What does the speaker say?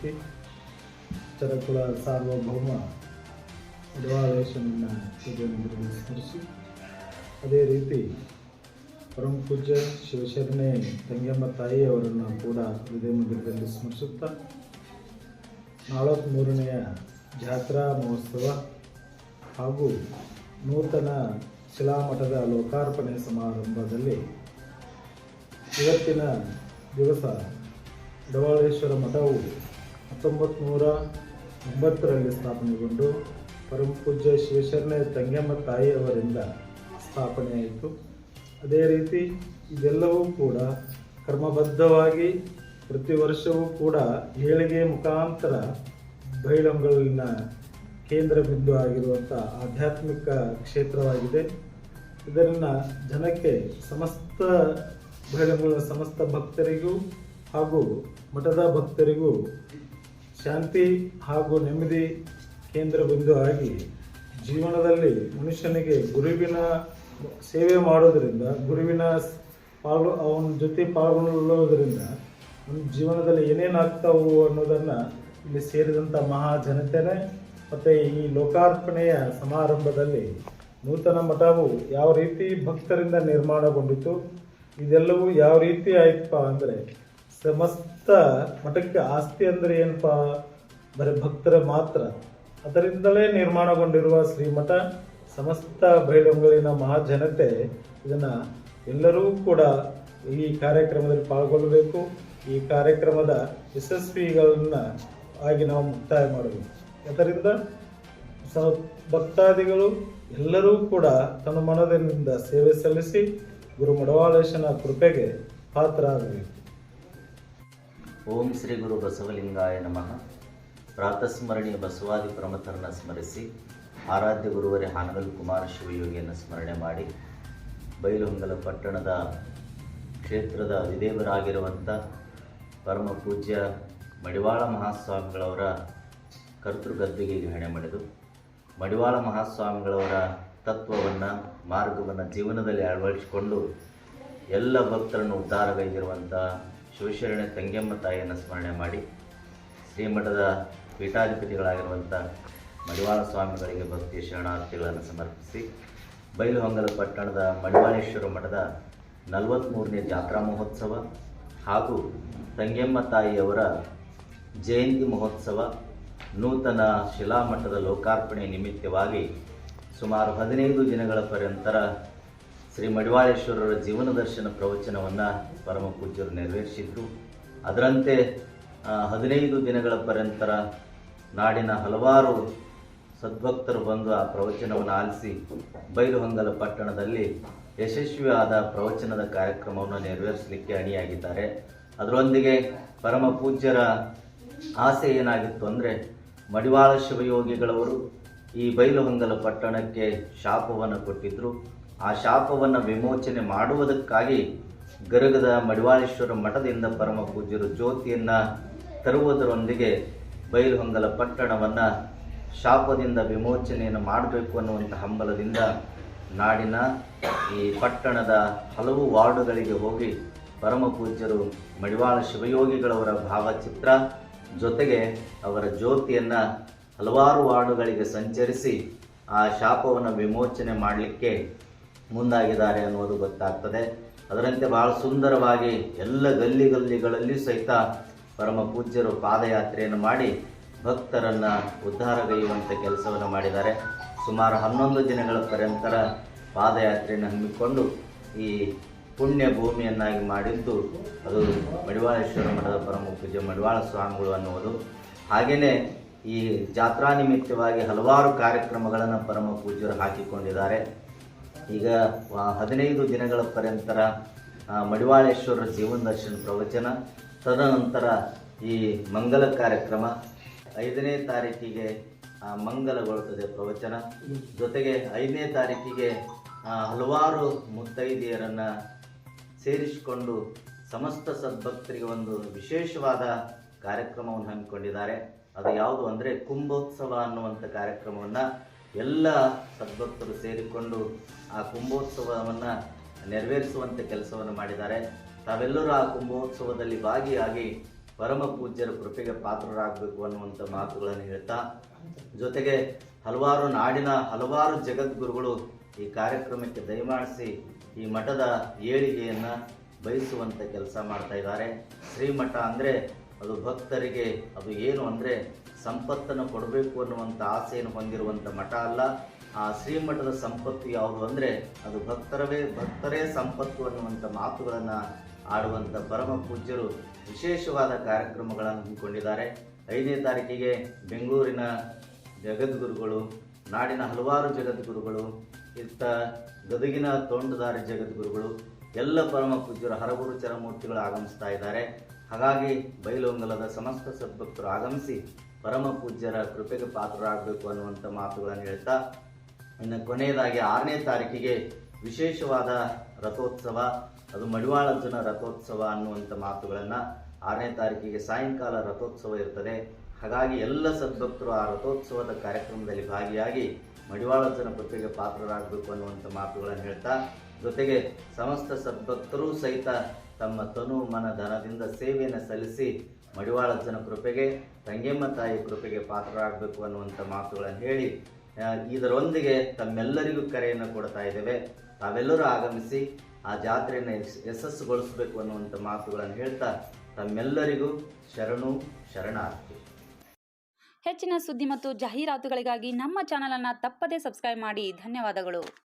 ಮೂರ್ತಿ ಚರಕುಳ ಸಾರ್ವಭೌಮ ದೇವಾಲಯವನ್ನು ಸ್ಮರಿಸಿ. ಅದೇ ರೀತಿ ಪರಮ ಪೂಜ್ಯ ಶಿವಶರಣೆ ತಂಗಮ್ಮ ತಾಯಿಯವರನ್ನು ಕೂಡ ಹೃದಯ ಮಂದಿರದಲ್ಲಿ ಸ್ಮರಿಸುತ್ತಾ ನಲವತ್ತ್ಮೂರನೆಯ ಜಾತ್ರಾ ಮಹೋತ್ಸವ ಹಾಗೂ ನೂತನ ಶಿಲಾಮಠದ ಲೋಕಾರ್ಪಣೆ ಸಮಾರಂಭದಲ್ಲಿ ಇವತ್ತಿನ ದಿವಸ ಡವಾಳೇಶ್ವರ ಮಠವು ಹತ್ತೊಂಬತ್ತು ನೂರ ಒಂಬತ್ತರಲ್ಲಿ ಸ್ಥಾಪನೆಗೊಂಡು ಪರಮ ಪೂಜ್ಯ ಶಿವಶರಣೆ ತಂಗಮ್ಮ ತಾಯಿಯವರಿಂದ ಸ್ಥಾಪನೆಯಾಯಿತು. ಅದೇ ರೀತಿ ಇದೆಲ್ಲವೂ ಕೂಡ ಕ್ರಮಬದ್ಧವಾಗಿ ಪ್ರತಿ ವರ್ಷವೂ ಕೂಡ ಏಳಿಗೆ ಮುಖಾಂತರ ಬೈಲಂಗಳಿನ ಕೇಂದ್ರ ಬಿಂದು ಆಗಿರುವಂಥ ಆಧ್ಯಾತ್ಮಿಕ ಕ್ಷೇತ್ರವಾಗಿದೆ. ಇದನ್ನು ಜನಕ್ಕೆ ಸಮಸ್ತ ಬೈಲಂಗಳ ಸಮಸ್ತ ಭಕ್ತರಿಗೂ ಹಾಗೂ ಮಠದ ಭಕ್ತರಿಗೂ ಶಾಂತಿ ಹಾಗೂ ನೆಮ್ಮದಿ ಕೇಂದ್ರ ಬಿಂದು ಆಗಿ ಜೀವನದಲ್ಲಿ ಮನುಷ್ಯನಿಗೆ ಗುರುವಿನ ಸೇವೆ ಮಾಡೋದರಿಂದ, ಗುರುವಿನ ಪಾಲ್ಗೊ ಅವನ ಜೊತೆ ಪಾಲ್ಗೊಳ್ಳೋದರಿಂದ ನಮ್ಮ ಜೀವನದಲ್ಲಿ ಏನೇನಾಗ್ತಾವು ಅನ್ನೋದನ್ನು ಇಲ್ಲಿ ಸೇರಿದಂಥ ಮಹಾ ಜನತೆನೇ ಮತ್ತು ಈ ಲೋಕಾರ್ಪಣೆಯ ಸಮಾರಂಭದಲ್ಲಿ ನೂತನ ಮಠವು ಯಾವ ರೀತಿ ಭಕ್ತರಿಂದ ನಿರ್ಮಾಣಗೊಂಡಿತು, ಇದೆಲ್ಲವೂ ಯಾವ ರೀತಿ ಆಯ್ತಪ್ಪ ಅಂದರೆ ಸಮಸ್ತ ಮಠಕ್ಕೆ ಆಸ್ತಿ ಅಂದರೆ ಏನಪ್ಪ ಬರೀ ಭಕ್ತರ ಮಾತ್ರ. ಅದರಿಂದಲೇ ನಿರ್ಮಾಣಗೊಂಡಿರುವ ಶ್ರೀಮಠ ಸಮಸ್ತ ಬೈಲೊಂಗಲಿನ ಮಹಾಜನತೆ ಇದನ್ನು ಎಲ್ಲರೂ ಕೂಡ ಈ ಕಾರ್ಯಕ್ರಮದಲ್ಲಿ ಪಾಲ್ಗೊಳ್ಳಬೇಕು. ಈ ಕಾರ್ಯಕ್ರಮದ ಯಶಸ್ವಿಗಳನ್ನು ಆಗಿ ನಾವು ಮುಕ್ತಾಯ ಮಾಡಬೇಕು. ಅದರಿಂದ ಸ ಭಕ್ತಾದಿಗಳು ಎಲ್ಲರೂ ಕೂಡ ತನ್ನ ಮನದಿಂದ ಸೇವೆ ಸಲ್ಲಿಸಿ ಗುರು ಮಡವಾಳೇಶನ ಕೃಪೆಗೆ ಪಾತ್ರರಾಗಬೇಕು. ಓಂ ಶ್ರೀ ಗುರು ಬಸವಲಿಂಗಾಯ ನಮಃ. ಪ್ರಾತಸ್ಮರಣೀಯ ಬಸವಾದಿ ಪ್ರಮಥರನ್ನ ಸ್ಮರಿಸಿ ಆರಾಧ್ಯ ಗುರುವರೇ ಹಾನಗಲ್ ಕುಮಾರ ಶಿವಯೋಗಿಯನ್ನು ಸ್ಮರಣೆ ಮಾಡಿ ಬೈಲಹೊಂಗಲ ಪಟ್ಟಣದ ಕ್ಷೇತ್ರದ ವಿದೇವರಾಗಿರುವಂಥ ಪರಮ ಪೂಜ್ಯ ಮಡಿವಾಳ ಮಹಾಸ್ವಾಮಿಗಳವರ ಕರ್ತೃಗದ್ದಿಗೆ ಗ್ರಹಣೆ ಮಾಡಿದು ಮಡಿವಾಳ ಮಹಾಸ್ವಾಮಿಗಳವರ ತತ್ವವನ್ನು, ಮಾರ್ಗವನ್ನು, ಜೀವನದಲ್ಲಿ ಅಳವಡಿಸಿಕೊಂಡು ಎಲ್ಲ ಭಕ್ತರನ್ನು ಉದ್ಧಾರಗೈದಿರುವಂಥ ಶಿವಶರಣ ತಂಗಿಯಮ್ಮ ತಾಯಿಯನ್ನು ಸ್ಮರಣೆ ಮಾಡಿ ಶ್ರೀಮಠದ ಪೀಠಾಧಿಪತಿಗಳಾಗಿರುವಂಥ ಮಡಿವಾಳ ಸ್ವಾಮಿಗಳಿಗೆ ಭಕ್ತಿ ಶರಣಾರ್ಥಿಗಳನ್ನು ಸಮರ್ಪಿಸಿ ಬೈಲುಹೊಂಗಲ ಪಟ್ಟಣದ ಮಡಿವಾಳೇಶ್ವರ ಮಠದ ನಲವತ್ತ್ಮೂರನೇ ಜಾತ್ರಾ ಮಹೋತ್ಸವ ಹಾಗೂ ತಂಗೆಮ್ಮ ತಾಯಿಯವರ ಜಯಂತಿ ಮಹೋತ್ಸವ ನೂತನ ಶಿಲಾಮಠದ ಲೋಕಾರ್ಪಣೆ ನಿಮಿತ್ತವಾಗಿ ಸುಮಾರು ಹದಿನೈದು ದಿನಗಳ ಪರ್ಯಂತರ ಶ್ರೀ ಮಡಿವಾಳೇಶ್ವರರ ಜೀವನ ದರ್ಶನ ಪ್ರವಚನವನ್ನು ಪರಮ ಪೂಜ್ಯರು ನೆರವೇರಿಸಿದ್ರು. ಅದರಂತೆ ಹದಿನೈದು ದಿನಗಳ ಪರ್ಯಂತರ ನಾಡಿನ ಹಲವಾರು ಸದ್ಭಕ್ತರು ಬಂದು ಆ ಪ್ರವಚನವನ್ನು ಆಲಿಸಿ ಬೈಲುಹೊಂಗಲ ಪಟ್ಟಣದಲ್ಲಿ ಯಶಸ್ವಿಯಾದ ಪ್ರವಚನದ ಕಾರ್ಯಕ್ರಮವನ್ನು ನೆರವೇರಿಸಲಿಕ್ಕೆ ಅಣಿಯಾಗಿದ್ದಾರೆ. ಅದರೊಂದಿಗೆ ಪರಮ ಪೂಜ್ಯರ ಆಸೆ ಏನಾಗಿತ್ತು ಅಂದರೆ, ಮಡಿವಾಳ ಶಿವಯೋಗಿಗಳವರು ಈ ಬೈಲುಹೊಂಗಲ ಪಟ್ಟಣಕ್ಕೆ ಶಾಪವನ್ನು ಕೊಟ್ಟಿದ್ದರು ಆ ಶಾಪವನ್ನು ವಿಮೋಚನೆ ಮಾಡುವುದಕ್ಕಾಗಿ ಗರಗದ ಮಡಿವಾಳೇಶ್ವರ ಮಠದಿಂದ ಪರಮ ಪೂಜ್ಯರು ಜ್ಯೋತಿಯನ್ನು ತರುವುದರೊಂದಿಗೆ ಬೈಲುಹೊಂಗಲ ಪಟ್ಟಣವನ್ನು ಶಾಪದಿಂದ ವಿಮೋಚನೆಯನ್ನು ಮಾಡಬೇಕು ಅನ್ನುವಂಥ ಹಂಬಲದಿಂದ ನಾಡಿನ ಈ ಪಟ್ಟಣದ ಹಲವು ವಾರ್ಡುಗಳಿಗೆ ಹೋಗಿ ಪರಮ ಪೂಜ್ಯರು ಮಡಿವಾಳ ಶಿವಯೋಗಿಗಳವರ ಭಾವಚಿತ್ರ ಜೊತೆಗೆ ಅವರ ಜ್ಯೋತಿಯನ್ನು ಹಲವಾರು ವಾರ್ಡುಗಳಿಗೆ ಸಂಚರಿಸಿ ಆ ಶಾಪವನ್ನು ವಿಮೋಚನೆ ಮಾಡಲಿಕ್ಕೆ ಮುಂದಾಗಿದ್ದಾರೆ ಅನ್ನೋದು ಗೊತ್ತಾಗ್ತದೆ. ಅದರಂತೆ ಬಹಳ ಸುಂದರವಾಗಿ ಎಲ್ಲ ಗಲ್ಲಿ ಗಲ್ಲಿಗಳಲ್ಲಿ ಸಹಿತ ಪರಮ ಪೂಜ್ಯರು ಪಾದಯಾತ್ರೆಯನ್ನು ಮಾಡಿ ಭಕ್ತರನ್ನು ಉದ್ಧಾರಗೈಯುವಂಥ ಕೆಲಸವನ್ನು ಮಾಡಿದ್ದಾರೆ. ಸುಮಾರು ಹನ್ನೊಂದು ದಿನಗಳ ಪರ್ಯಂತರ ಪಾದಯಾತ್ರೆಯನ್ನು ಹಮ್ಮಿಕೊಂಡು ಈ ಪುಣ್ಯ ಭೂಮಿಯನ್ನಾಗಿ ಮಾಡಿದ್ದು ಅದು ಮಡಿವಾಳೇಶ್ವರ ಮಠದ ಪರಮ ಪೂಜ್ಯ ಮಡಿವಾಳ ಸ್ವಾಮಿಗಳು ಅನ್ನುವುದು. ಹಾಗೆಯೇ ಈ ಜಾತ್ರಾ ನಿಮಿತ್ತವಾಗಿ ಹಲವಾರು ಕಾರ್ಯಕ್ರಮಗಳನ್ನು ಪರಮ ಪೂಜ್ಯರು ಹಾಕಿಕೊಂಡಿದ್ದಾರೆ. ಈಗ ಹದಿನೈದು ದಿನಗಳ ಪರ್ಯಂತರ ಮಡಿವಾಳೇಶ್ವರ ಜೀವನ ದರ್ಶನ ಪ್ರವಚನ, ತದನಂತರ ಈ ಮಂಗಲ ಕಾರ್ಯಕ್ರಮ, ಐದನೇ ತಾರೀಕಿಗೆ ಮಂಗಲಗೊಳ್ಳುತ್ತದೆ ಪ್ರವಚನ. ಜೊತೆಗೆ ಐದನೇ ತಾರೀಕಿಗೆ ಹಲವಾರು ಮುತ್ತೈದೆಯರನ್ನು ಸೇರಿಸಿಕೊಂಡು ಸಮಸ್ತ ಸದ್ಭಕ್ತರಿಗೆ ಒಂದು ವಿಶೇಷವಾದ ಕಾರ್ಯಕ್ರಮವನ್ನು ಹಮ್ಮಿಕೊಂಡಿದ್ದಾರೆ. ಅದು ಯಾವುದು ಅಂದರೆ ಕುಂಭೋತ್ಸವ ಅನ್ನುವಂಥ ಕಾರ್ಯಕ್ರಮವನ್ನು ಎಲ್ಲ ಸದ್ಭಕ್ತರು ಸೇರಿಕೊಂಡು ಆ ಕುಂಭೋತ್ಸವವನ್ನು ನೆರವೇರಿಸುವಂಥ ಕೆಲಸವನ್ನು ಮಾಡಿದ್ದಾರೆ. ತಾವೆಲ್ಲರೂ ಆ ಕುಂಭೋತ್ಸವದಲ್ಲಿ ಭಾಗಿಯಾಗಿ ಪರಮ ಪೂಜ್ಯರ ಕೃಪೆಗೆ ಪಾತ್ರರಾಗಬೇಕು ಅನ್ನುವಂಥ ಮಾತುಗಳನ್ನು ಹೇಳ್ತಾ, ಜೊತೆಗೆ ಹಲವಾರು ನಾಡಿನ ಹಲವಾರು ಜಗದ್ಗುರುಗಳು ಈ ಕಾರ್ಯಕ್ರಮಕ್ಕೆ ದಯಮಾಡಿಸಿ ಈ ಮಠದ ಏಳಿಗೆಯನ್ನು ಬಯಸುವಂಥ ಕೆಲಸ ಮಾಡ್ತಾ ಇದ್ದಾರೆ. ಶ್ರೀಮಠ ಅಂದರೆ ಅದು ಭಕ್ತರಿಗೆ, ಅದು ಏನು ಅಂದರೆ ಸಂಪತ್ತನ್ನು ಕೊಡಬೇಕು ಅನ್ನುವಂಥ ಆಸೆಯನ್ನು ಹೊಂದಿರುವಂಥ ಮಠ ಅಲ್ಲ. ಆ ಶ್ರೀಮಠದ ಸಂಪತ್ತು ಯಾವುದು ಅಂದರೆ ಅದು ಭಕ್ತರವೇ, ಭಕ್ತರೇ ಸಂಪತ್ತು ಅನ್ನುವಂಥ ಮಾತುಗಳನ್ನು ಆಡುವಂಥ ಪರಮ ಪೂಜ್ಯರು ವಿಶೇಷವಾದ ಕಾರ್ಯಕ್ರಮಗಳನ್ನು ಹಮ್ಮಿಕೊಂಡಿದ್ದಾರೆ. ಐದನೇ ತಾರೀಕಿಗೆ ಬೆಂಗಳೂರಿನ ಜಗದ್ಗುರುಗಳು, ನಾಡಿನ ಹಲವಾರು ಜಗದ್ಗುರುಗಳು, ಇತ್ತ ಗದಗಿನ ತೋಂಟದಾರಿ ಜಗದ್ಗುರುಗಳು, ಎಲ್ಲ ಪರಮ ಪೂಜ್ಯರು ಹರಗುರು ಚರಮೂರ್ತಿಗಳು ಆಗಮಿಸ್ತಾ ಇದ್ದಾರೆ. ಹಾಗಾಗಿ ಬೈಲೊಂಗಲದ ಸಮಸ್ತ ಸದ್ಭಕ್ತರು ಆಗಮಿಸಿ ಪರಮ ಪೂಜ್ಯರ ಕೃಪೆಗೆ ಪಾತ್ರರಾಗಬೇಕು ಅನ್ನುವಂಥ ಮಾತುಗಳನ್ನು ಹೇಳ್ತಾ, ಇನ್ನು ಕೊನೆಯದಾಗಿ ಆರನೇ ತಾರೀಕಿಗೆ ವಿಶೇಷವಾದ ರಥೋತ್ಸವ, ಅದು ಮಡಿವಾಳಜ್ಜನ ರಥೋತ್ಸವ ಅನ್ನುವಂಥ ಮಾತುಗಳನ್ನು ಆರನೇ ತಾರೀಕಿಗೆ ಸಾಯಂಕಾಲ ರಥೋತ್ಸವ ಇರ್ತದೆ. ಹಾಗಾಗಿ ಎಲ್ಲ ಸದ್ಭಕ್ತರು ಆ ರಥೋತ್ಸವದ ಕಾರ್ಯಕ್ರಮದಲ್ಲಿ ಭಾಗಿಯಾಗಿ ಮಡಿವಾಳಜ್ಜನ ಕೃಪೆಗೆ ಪಾತ್ರರಾಗಬೇಕು ಅನ್ನುವಂಥ ಮಾತುಗಳನ್ನು ಹೇಳ್ತಾ, ಜೊತೆಗೆ ಸಮಸ್ತ ಸದ್ಭಕ್ತರೂ ಸಹಿತ ತಮ್ಮ ತನು ಮನ ಧನದಿಂದ ಸೇವೆಯನ್ನು ಸಲ್ಲಿಸಿ ಮಡಿವಾಳಜ್ಜನ ಕೃಪೆಗೆ, ತಂಗೆಮ್ಮ ತಾಯಿ ಕೃಪೆಗೆ ಪಾತ್ರರಾಗಬೇಕು ಅನ್ನುವಂಥ ಮಾತುಗಳನ್ನು ಹೇಳಿ ಇದರೊಂದಿಗೆ ತಮ್ಮೆಲ್ಲರಿಗೂ ಕರೆಯನ್ನು ಕೊಡ್ತಾ ಇದ್ದೇವೆ. ತಾವೆಲ್ಲರೂ ಆಗಮಿಸಿ ಆ ಜಾತ್ರೆಯನ್ನು ಯಶ್- ಯಶಸ್ಸುಗೊಳಿಸಬೇಕು ಅನ್ನುವಂಥ ಮಾತುಗಳನ್ನು ಹೇಳ್ತಾ ತಮ್ಮೆಲ್ಲರಿಗೂ ಶರಣು, ಶರಣಾರ್ಥಿ. ಹೆಚ್ಚಿನ ಸುದ್ದಿ ಮತ್ತು ಜಾಹೀರಾತುಗಳಿಗಾಗಿ ನಮ್ಮ ಚಾನಲನ್ನು ತಪ್ಪದೇ ಸಬ್ಸ್ಕ್ರೈಬ್ ಮಾಡಿ. ಧನ್ಯವಾದಗಳು.